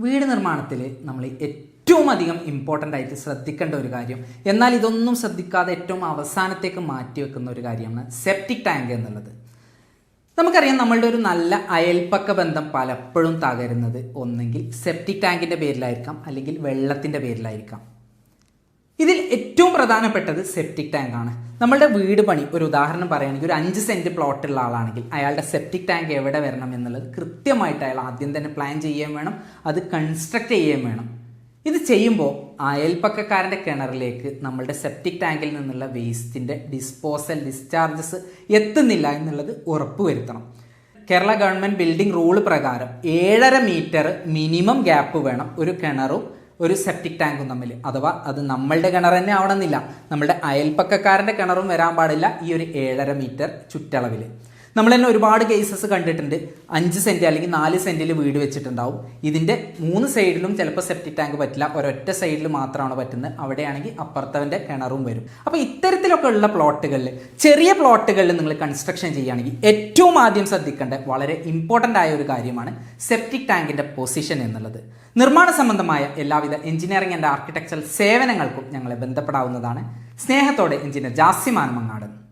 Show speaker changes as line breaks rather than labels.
വീട് നിർമ്മാണത്തിൽ നമ്മൾ ഏറ്റവും അധികം ഇമ്പോർട്ടന്റ് ആയിട്ട് ശ്രദ്ധിക്കേണ്ട ഒരു കാര്യം. എന്നാൽ ഇതൊന്നും ശ്രദ്ധിക്കാതെ ഏറ്റവും അവസാനത്തേക്ക് മാറ്റി വെക്കുന്ന ഒരു കാര്യമാണ് സെപ്റ്റിക് ടാങ്ക് എന്നുള്ളത്. നമുക്കറിയാം നമ്മളുടെ ഒരു നല്ല അയൽപ്പക്ക ബന്ധം പലപ്പോഴും തകരുന്നത് ഒന്നെങ്കിൽ സെപ്റ്റിക് ടാങ്കിന്റെ പേരിലായിരിക്കാം അല്ലെങ്കിൽ വെള്ളത്തിന്റെ പേരിലായിരിക്കാം. ഇതിൽ ഏറ്റവും പ്രധാനപ്പെട്ടത് സെപ്റ്റിക് ടാങ്ക് ആണ്. നമ്മളുടെ വീട് പണി ഒരു ഉദാഹരണം പറയുകയാണെങ്കിൽ ഒരു അഞ്ച് സെന്റ് പ്ലോട്ടുള്ള ആളാണെങ്കിൽ അയാളുടെ സെപ്റ്റിക് ടാങ്ക് എവിടെ വരണം എന്നുള്ളത് കൃത്യമായിട്ട് അയാൾ ആദ്യം തന്നെ പ്ലാൻ ചെയ്യുകയും വേണം അത് കൺസ്ട്രക്ട് ചെയ്യുകയും വേണം. ഇത് ചെയ്യുമ്പോൾ അയൽപ്പക്കക്കാരന്റെ കിണറിലേക്ക് നമ്മളുടെ സെപ്റ്റിക് ടാങ്കിൽ നിന്നുള്ള വേസ്റ്റിന്റെ ഡിസ്പോസൽ ഡിസ്ചാർജസ് എത്തുന്നില്ല എന്നുള്ളത് ഉറപ്പ് വരുത്തണം കേരള ഗവൺമെന്റ് ബിൽഡിംഗ് റൂൾ പ്രകാരം ഏഴര മീറ്റർ മിനിമം ഗ്യാപ്പ് വേണം ഒരു കിണറും ഒരു സെപ്റ്റിക് ടാങ്കും തമ്മിൽ അഥവാ അത് നമ്മളുടെ കിണർ തന്നെ ആവണമെന്നില്ല. നമ്മളുടെ അയൽപ്പക്കക്കാരന്റെ കിണറും വരാൻ പാടില്ല ഈ ഒരു ഏഴര മീറ്റർ ചുറ്റളവിൽ നമ്മൾ തന്നെ ഒരുപാട് കേസസ് കണ്ടിട്ടുണ്ട്. അഞ്ച് സെന്റ് അല്ലെങ്കിൽ നാല് സെന്റിൽ വീട് വെച്ചിട്ടുണ്ടാവും. ഇതിന്റെ മൂന്ന് സൈഡിലും ചിലപ്പോൾ സെപ്റ്റിക് ടാങ്ക് പറ്റില്ല. ഒരൊറ്റ സൈഡിൽ മാത്രമാണ് പറ്റുന്നത്. അവിടെയാണെങ്കിൽ അപ്പുറത്തവന്റെ കിണറും വരും. അപ്പോൾ ഇത്തരത്തിലൊക്കെ ഉള്ള പ്ലോട്ടുകളിൽ ചെറിയ പ്ലോട്ടുകളിൽ നിങ്ങൾ കൺസ്ട്രക്ഷൻ ചെയ്യുകയാണെങ്കിൽ ഏറ്റവും ആദ്യം ശ്രദ്ധിക്കേണ്ട വളരെ ഇമ്പോർട്ടന്റ് ആയ ഒരു കാര്യമാണ് സെപ്റ്റിക് ടാങ്കിന്റെ പൊസിഷൻ എന്നുള്ളത്. നിർമ്മാണ സംബന്ധമായ എല്ലാവിധ എഞ്ചിനീയറിംഗ് ആൻഡ് ആർക്കിടെക്ചറൽ സേവനങ്ങൾക്കും ഞങ്ങളെ ബന്ധപ്പെടാവുന്നതാണ്. സ്നേഹത്തോടെ എഞ്ചിനീയർ ജാസിമാൻ മങ്ങാട്